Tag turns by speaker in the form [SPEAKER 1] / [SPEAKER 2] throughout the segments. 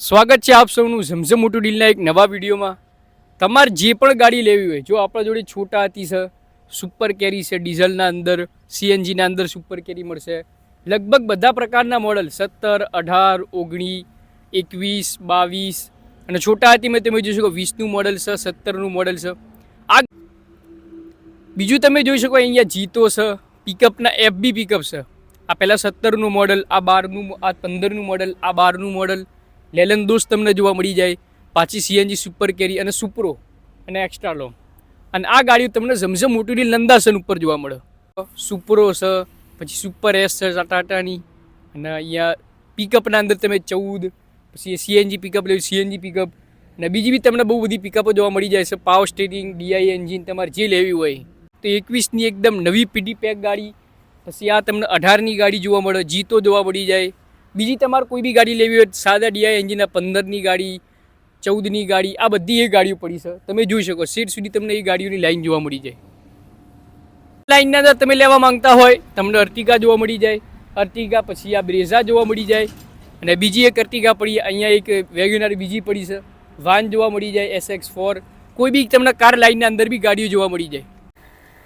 [SPEAKER 1] સ્વાગત છે આપ સૌનું ઝમઝમ મોટું ડીલના એક નવા વિડીયોમાં. તમારે જે પણ ગાડી લેવી હોય, જો આપણા જોડે છોટા હતી છે સુપર કેરી છે ડીઝલના અંદર, સીએનજીના અંદર સુપર કેરી મળશે. લગભગ બધા પ્રકારના મોડલ સત્તર, અઢાર, ઓગણી, એકવીસ, બાવીસ, અને છોટા હાથીમાં તમે જોઈ શકો વીસનું મોડલ છે, સત્તરનું મોડલ છે. આ બીજું તમે જોઈ શકો અહીંયા જીતો છે પિકઅપના એફબી પિકઅપ છે. આ પહેલાં સત્તરનું મોડલ આ બારનું, આ પંદરનું મોડલ આ બારનું મોડલ લેલન દોસ્ત તમને જોવા મળી જાય, પાછી સીએનજી સુપર કેરી અને સુપરો અને એક્સ્ટ્રા લોંગ અને આ ગાડીઓ તમને ઝમઝમ મોટુડી નંદાસન ઉપર જોવા મળે. સુપરો છે, પછી સુપર એસ છે ટાટાની અને અહીંયા પિકઅપના અંદર તમે ચૌદ, પછી સીએનજી પિકઅપ લેવું સીએનજી પિકઅપ અને બીજી બી તમને બહુ બધી પિકઅપો જોવા મળી જાય છે પાવર સ્ટેરિંગ ડીઆઈ એન્જિન તમારે જે લેવી હોય. તો એકવીસની એકદમ નવી પીડી પેક ગાડી. પછી આ તમને અઢારની ગાડી જોવા મળે, જીતો જોવા મળી જાય. બીજી તમારે કોઈ બી ગાડી લેવી હોય, સાદા ડીઆઈ એન્જિનના પંદરની ગાડી, ચૌદની ગાડી, આ બધી એ ગાડીઓ પડી છે. તમે જોઈ શકો, સીટ સુધી તમને એ ગાડીઓની લાઈન જોવા મળી જાય. લાઈનના અંદર તમે લેવા માંગતા હોય, તમને અર્ટિગા જોવા મળી જાય. અર્ટિગા પછી આ બ્રેઝા જોવા મળી જાય. અને બીજી એક અર્ટિગા પડી, અહીંયા એક વેગ્યુનારી બીજી પડી છે. વાન જોવા મળી જાય એસ એક્સ ફોર કોઈ બી તમને કાર લાઈનના અંદર બી ગાડીઓ જોવા મળી જાય.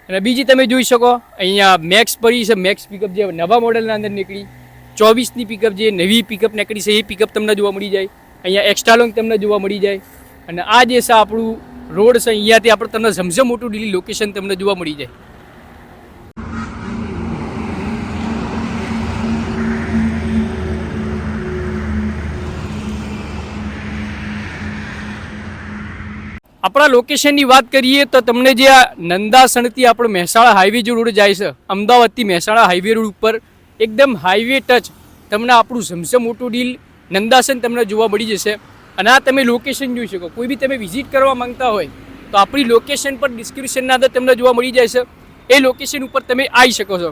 [SPEAKER 1] અને બીજી તમે જોઈ શકો, અહીંયા મેક્સ પડી છે, મેક્સ પિકઅપ જે નવા મોડલના અંદર નીકળી. ચોવીસની પિકઅપ જે નવી પિકઅપ નીકળી છે, એ પિકઅપ તમને જોવા મળી જાય. અહીંયા એક્સ્ટ્રા લોંગ તમને જોવા મળી જાય. અને આ જે છે આપણું રોડ છે, અહીંયાથી આપણે તમને ઝમઝમ મોટું ડીલી લોકેશન તમને જોવા મળી જાય. આપણા લોકેશનની વાત કરીએ તો તમને જે આ નંદાસણથી આપણો મહેસાણા હાઈવે જે રોડ જાય છે, અમદાવાદથી મહેસાણા હાઈવે રોડ ઉપર એકદમ હાઈવે ટચ તમને આપણું ઝમઝમ મોટું ડીલ નંદાસન તમને જોવા મળી જશે. અને આ તમે લોકેશન જોઈ શકો. કોઈ બી તમે વિઝિટ કરવા માંગતા હોય, તો આપણી લોકેશન પર ડિસ્ક્રિપ્શનના અંદર તમને જોવા મળી જાય છે એ લોકેશન ઉપર તમે આવી શકો છો.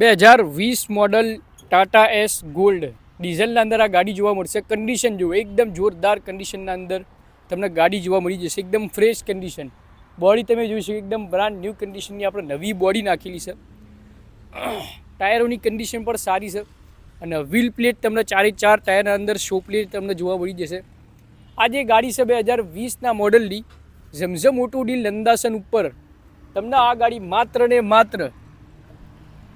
[SPEAKER 1] બે હજાર વીસ મોડલ ટાટા એસ ગોલ્ડ ડીઝલના અંદર આ ગાડી જોવા મળશે. કન્ડિશન જુઓ, એકદમ જોરદાર કન્ડિશનના અંદર તમને ગાડી જોવા મળી જશે. એકદમ ફ્રેશ કન્ડિશન બોડી તમે જોઈ શકો, એકદમ બ્રાન્ડ ન્યૂ કન્ડિશનની આપણે નવી બોડી નાખેલી છે. ટાયરોની કન્ડિશન પણ સારી છે. અને વ્હીલ પ્લેટ તમને ચારે ચાર ટાયરના અંદર શો પ્લેટ તમને જોવા મળી જશે. આ જે ગાડી છે બે હજાર વીસના મોડલની ઝમઝમ ઓટો ડીલ નંદાસન ઉપર, તમને આ ગાડી માત્ર ને માત્ર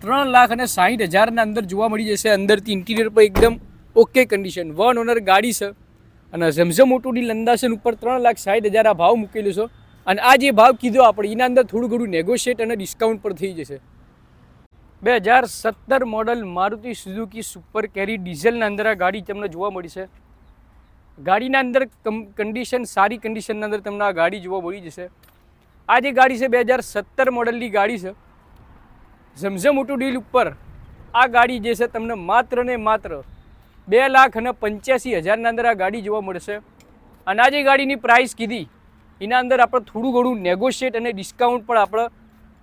[SPEAKER 1] ત્રણ લાખ અને સાહીઠ હજારના અંદર જોવા મળી જશે. અંદરથી ઇન્ટિરિયર પર એકદમ ઓકે કન્ડિશન વન ઓનર ગાડી છે. અને ઝમઝમ ઓટોડી લંદાસન ઉપર ત્રણ લાખ સાહીઠ હજાર આ ભાવ મૂકેલો છે. અને આ જે ભાવ કીધો આપણે, એના અંદર થોડું ઘણું નેગોશિએટ અને ડિસ્કાઉન્ટ પણ થઈ જશે. બે હજાર સત્તર model Maruti Suzuki super carry ડીઝલના અંદર આ ગાડી તમને જોવા મળી છે ગાડીના અંદર કન્ડિશન સારી કન્ડિશનના અંદર તમને આ ગાડી જોવા મળી જશે. આ જે ગાડી છે, બે હજાર સત્તર મોડલની ગાડી છે. ઝમઝમ ઓટો ડીલ ઉપર. આ ગાડી જે છે તમને માત્ર ને માત્ર બે લાખ અને પંચ્યાસી હજારના અંદર આ ગાડી જોવા મળશે. અને આ જે ગાડીની પ્રાઇસ કીધી, એના અંદર આપણે થોડું ઘણું નેગોશિએટ અને ડિસ્કાઉન્ટ પણ આપણે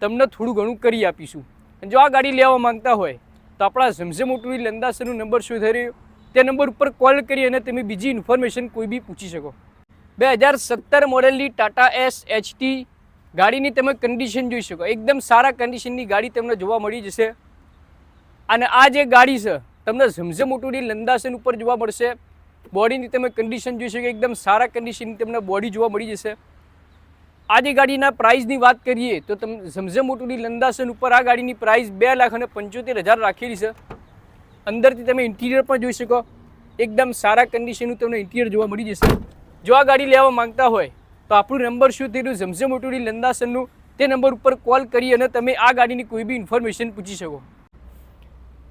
[SPEAKER 1] તમને થોડું ઘણું કરી આપીશું. અને જો આ ગાડી લેવા માંગતા હોય, તો આપણા ઝમઝમ ઓટો ડીલ અંદાજનો નંબર શું થઈ રહ્યો તે નંબર ઉપર કોલ કરી અને તમે બીજી ઇન્ફોર્મેશન કોઈ બી પૂછી શકો. બે હજાર સત્તર મોડેલની ટાટા એસ એચટી ગાડીની તમે કન્ડિશન જોઈ શકો. એકદમ સારા કન્ડિશનની ગાડી તમને જોવા મળી જશે. અને આ જે ગાડી છે, તમને ઝમઝમ ઉટુડી લંદાસન ઉપર જોવા મળશે. બોડીની તમે કન્ડિશન જોઈ શકો, એકદમ સારા કન્ડિશનની તમને બોડી જોવા મળી જશે. આ જે ગાડીના પ્રાઇસની વાત કરીએ, તો તમે, ઝમઝમ ઉટુડી લંદાસન ઉપર આ ગાડીની પ્રાઇસ બે લાખ અને પંચોતેર હજાર રાખેલી છે. અંદરથી તમે ઇન્ટિરિયર પણ જોઈ શકો. એકદમ સારા કન્ડિશનનું તમને ઇન્ટિરિયર જોવા મળી જશે. જો આ ગાડી લેવા માંગતા હોય તો આપણું નંબર શું થયેલું ઝમઝમ ઓટોડી લંદાસનનું તે નંબર ઉપર કોલ કરી અને તમે આ ગાડીની કોઈ બી ઇન્ફોર્મેશન પૂછી શકો.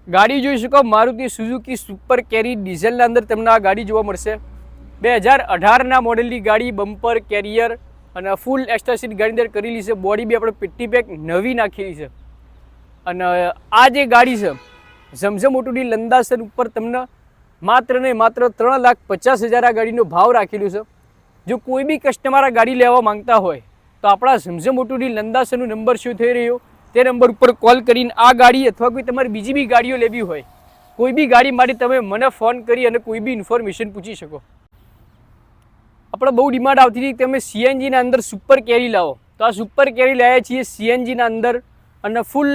[SPEAKER 1] ગાડી જોઈ શકો, મારુતિ સુઝુકી સુપર કેરી ડીઝલના અંદર તમને આ ગાડી જોવા મળશે. બે હજાર અઢારના મોડેલની ગાડી બમ્પર કેરિયર અને ફૂલ એક્સ્ટ્રા સીટ ગાડી અંદર કરેલી છે. બોડી બી આપણે પેટી પેક નવી નાખેલી છે. અને આ જે ગાડી છે, ઝમઝમ ઓટોડી લંદાસન ઉપર તમને માત્ર ને માત્ર ત્રણ લાખ પચાસ હજાર આ ગાડીનો ભાવ રાખેલું છે. જો કોઈ બી કસ્ટમર આ ગાડી લેવા માંગતા હોય, તો આપણા ઝમઝમ ઓટોડી લંદાસરનો નંબર શું થઈ રહ્યો? તે નંબર ઉપર કોલ કરીને આ ગાડી અથવા કોઈ તમારી બીજી બી ગાડીઓ લેવી હોય, કોઈ બી ગાડી માટે તમે મને ફોન કરી અને કોઈ બી ઇન્ફોર્મેશન પૂછી શકો. આપણે બહુ ડિમાન્ડ આવતી હતી તમે સીએનજીના અંદર સુપર કેરી લાવો. તો આ સુપર કેરી લાવ્યા છીએ સીએનજીના અંદર અને ફૂલ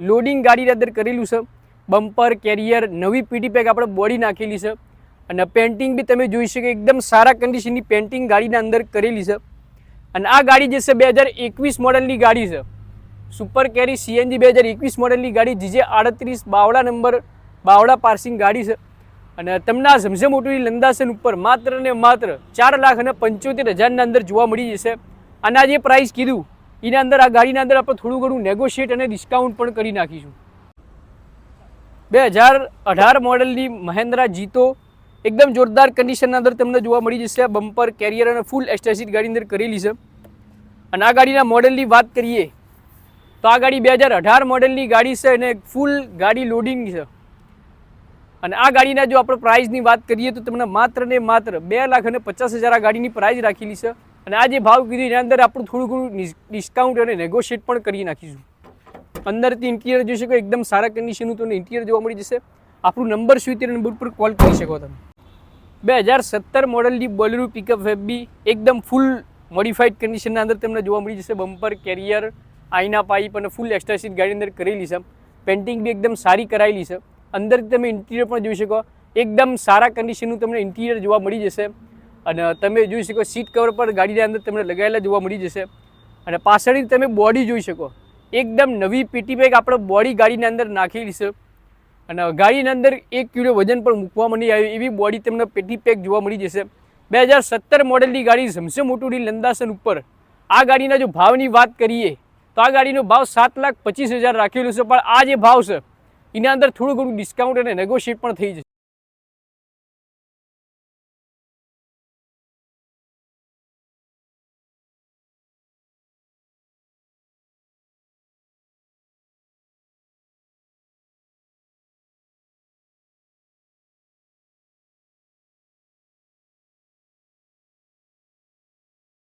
[SPEAKER 1] લોડિંગ ગાડીની અંદર કરેલું છે. બમ્પર કેરિયર નવી પીટી પેક આપણે બોડી નાખેલી છે. અને પેન્ટિંગ બી તમે જોઈ શકો, એકદમ સારા કન્ડિશનની પેન્ટિંગ ગાડીના અંદર કરેલી છે. અને આ ગાડી જે છે, બે હજાર એકવીસ મોડલની ગાડી છે. સુપર કેરી સીએનજી બે હજાર એકવીસ મોડલની ગાડી, જીજે આડત્રીસ બાવડા નંબર બાવડા પાર્સિંગ ગાડી છે. અને તમને આ ઝમઝમ ઓટોની લંદાસન ઉપર માત્ર ને માત્ર ચાર લાખ અને પંચોતેર હજારના અંદર જોવા મળી જશે. અને આ જે પ્રાઇસ કીધું, એના અંદર આ ગાડીના અંદર આપણે થોડું ઘણું નેગોશિએટ અને ડિસ્કાઉન્ટ પણ કરી નાખીશું. બે હજાર અઢાર મોડલની મહેન્દ્રા જીતો એકદમ જોરદાર કન્ડિશનના અંદર તમને જોવા મળી જશે બમ્પર કેરિયર અને ફૂલ એસ્ટેસિટ ગાડી અંદર કરેલી છે. અને આ ગાડીના મોડલની વાત કરીએ, તો આ ગાડી બે હજાર અઢાર મોડલની ગાડી છે અને ફૂલ ગાડી લોડિંગ છે. અને આ ગાડીના જો આપણે પ્રાઇસની વાત કરીએ, તો તમને માત્ર ને માત્ર બે લાખ અને પચાસ હજાર આ ગાડીની પ્રાઇસ રાખેલી છે. અને આ જે ભાવ કીધું એના અંદર આપણું થોડું ઘણું ડિસ્કાઉન્ટ અને નેગોશિએટ પણ કરી નાખીશું. અંદરથી ઇન્ટિરિયર જોઈ શકો, એકદમ સારા કન્ડિશનનું તમને ઇન્ટિરિયર જોવા મળી જશે. આપણું નંબર શું તે નંબર પર કોલ કરી શકો તમે. બે હજાર સત્તર મોડલની બોલેરો પિકઅપ બી એકદમ ફૂલ મોડિફાઈડ કન્ડિશનના અંદર તમને જોવા મળી જશે. બમ્પર કેરિયર આઈના પાઇપ અને ફૂલ એક્સ્ટ્રાસીટ ગાડીની ગાડી અંદર કરેલી છે. પેન્ટિંગ બી એકદમ સારી કરાયેલી છે. અંદરથી તમે ઇન્ટિરિયર પણ જોઈ શકો. એકદમ સારા કન્ડિશનનું તમને ઇન્ટિરિયર જોવા મળી જશે. અને તમે જોઈ શકો સીટ કવર પર ગાડીના અંદર તમને લગાવેલા જોવા મળી જશે. અને પાછળની તમે બોડી જોઈ શકો. એકદમ નવી પીટી બેગ આપણે બોડી ગાડીની અંદર નાખેલી છે. અને ગાડીની અંદર એક કિલો વજન પણ મૂકવામાં નહીં આવ્યું. એવી બોડી તમને પેટી પેક જોવા મળી જશે. બે હજાર સત્તર મોડેલની ગાડી ઝમસે મોટુડી લંદાસન ઉપર. આ ગાડીના જો ભાવની વાત કરીએ, તો આ ગાડીનો ભાવ સાત લાખ પચીસ હજાર રાખેલો છે. પણ આ જે ભાવ છે, એના અંદર થોડું ઘણું ડિસ્કાઉન્ટ અને નેગોશિએટ પણ થઈ જશે.